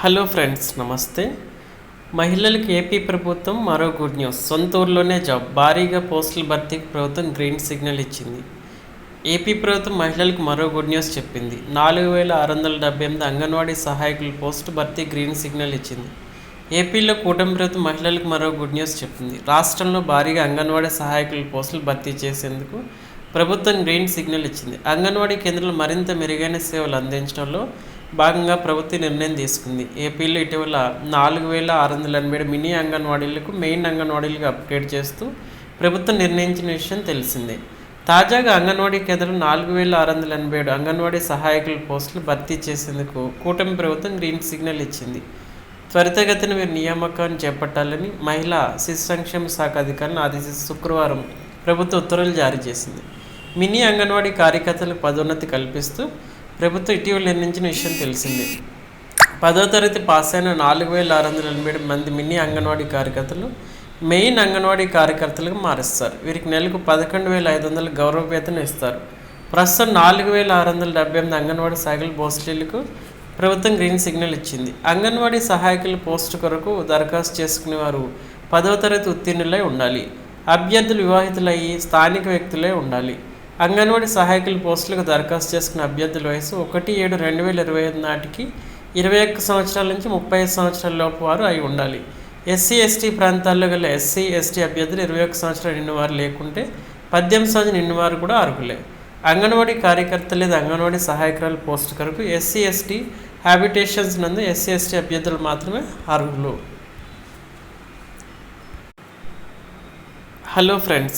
Hello friends నమస్తే. మహిళలకు AP ప్రభుత్వం మరో గుడ్ న్యూస్. సొంత ఊర్లోనే జాబ్. భారీగా పోస్టుల భర్తీకి ప్రభుత్వం గ్రీన్ సిగ్నల్ ఇచ్చింది. ఏపీ ప్రభుత్వం మహిళలకు మరో గుడ్ న్యూస్ చెప్పింది. నాలుగు వేల ఆరు వందల డెబ్బై ఎనిమిది అంగన్వాడీ సహాయకుల పోస్టు భర్తీ గ్రీన్ సిగ్నల్ ఇచ్చింది. ఏపీలో కూటమి ప్రభుత్వం మహిళలకు మరో గుడ్ న్యూస్ చెప్పింది. రాష్ట్రంలో భారీగా అంగన్వాడీ సహాయకుల పోస్టులు భర్తీ చేసేందుకు ప్రభుత్వం గ్రీన్ సిగ్నల్ ఇచ్చింది. అంగన్వాడీ కేంద్రాలు మరింత మెరుగైన సేవలు అందించడంలో భాగంగా ప్రభుత్వం నిర్ణయం తీసుకుంది. ఏపీలో ఇటీవల నాలుగు వేల ఆరు వందల ఎనభై మినీ అంగన్వాడీలకు మెయిన్ అంగన్వాడీలకు అప్గ్రేడ్ చేస్తూ ప్రభుత్వం నిర్ణయించిన విషయం తెలిసిందే. తాజాగా అంగన్వాడీ కేంద్రం నాలుగు వేల ఆరు వందల ఎనభై ఏడు అంగన్వాడీ సహాయకుల పోస్టులు భర్తీ చేసేందుకు కూటమి ప్రభుత్వం గ్రీన్ సిగ్నల్ ఇచ్చింది. త్వరితగతిన మీరు నియామకాన్ని చేపట్టాలని మహిళా శిశు సంక్షేమ శాఖ అధికారులను ఆదేశిస్తూ శుక్రవారం ప్రభుత్వ ఉత్తర్వులు జారీ చేసింది. మినీ అంగన్వాడీ కార్యకర్తలకు పదోన్నతి కల్పిస్తూ ప్రభుత్వం ఇటీవల నిర్ణయించిన విషయం తెలిసిందే. పదో తరగతి పాస్ అయిన నాలుగు వేల ఆరు వందల ఎనభై ఏడు మంది మినీ అంగన్వాడీ కార్యకర్తలు మెయిన్ అంగన్వాడీ కార్యకర్తలకు మారుస్తారు. వీరికి నెలకు పదకొండు వేల ఐదు వందల గౌరవ వేతనం ఇస్తారు. ప్రస్తుతం నాలుగు వేల ఆరు వందల డెబ్బై ఎనిమిది అంగన్వాడీ సహాయకుల పోస్టులకు ప్రభుత్వం గ్రీన్ సిగ్నల్ ఇచ్చింది. అంగన్వాడీ సహాయకుల పోస్టు కొరకు దరఖాస్తు చేసుకునే వారు పదవ తరగతి ఉత్తీర్ణులై ఉండాలి. అభ్యర్థులు వివాహితులయ్యి స్థానిక వ్యక్తులై ఉండాలి. అంగన్వాడీ సహాయకుల పోస్టులకు దరఖాస్తు చేసుకున్న అభ్యర్థుల వయసు ఒకటి ఏడు రెండు వేల ఇరవై ఐదు నాటికి ఇరవై ఒక్క సంవత్సరాల నుంచి ముప్పై ఐదు సంవత్సరాల లోపు వారు అయి ఉండాలి. ఎస్సీ ఎస్టీ ప్రాంతాల్లో గల ఎస్సీ ఎస్టీ అభ్యర్థులు ఇరవై ఒక్క సంవత్సరాలు నిన్నవారు లేకుంటే పద్దెనిమిది సంవత్సరం నిన్నవారు కూడా అర్హులే. అంగన్వాడీ కార్యకర్త లేదా అంగన్వాడీ సహాయకురాల పోస్టు కొరకు ఎస్సీ ఎస్టీ హ్యాబిటేషన్స్ నందు ఎస్సీ ఎస్టీ అభ్యర్థులు మాత్రమే అర్హులు. Hello friends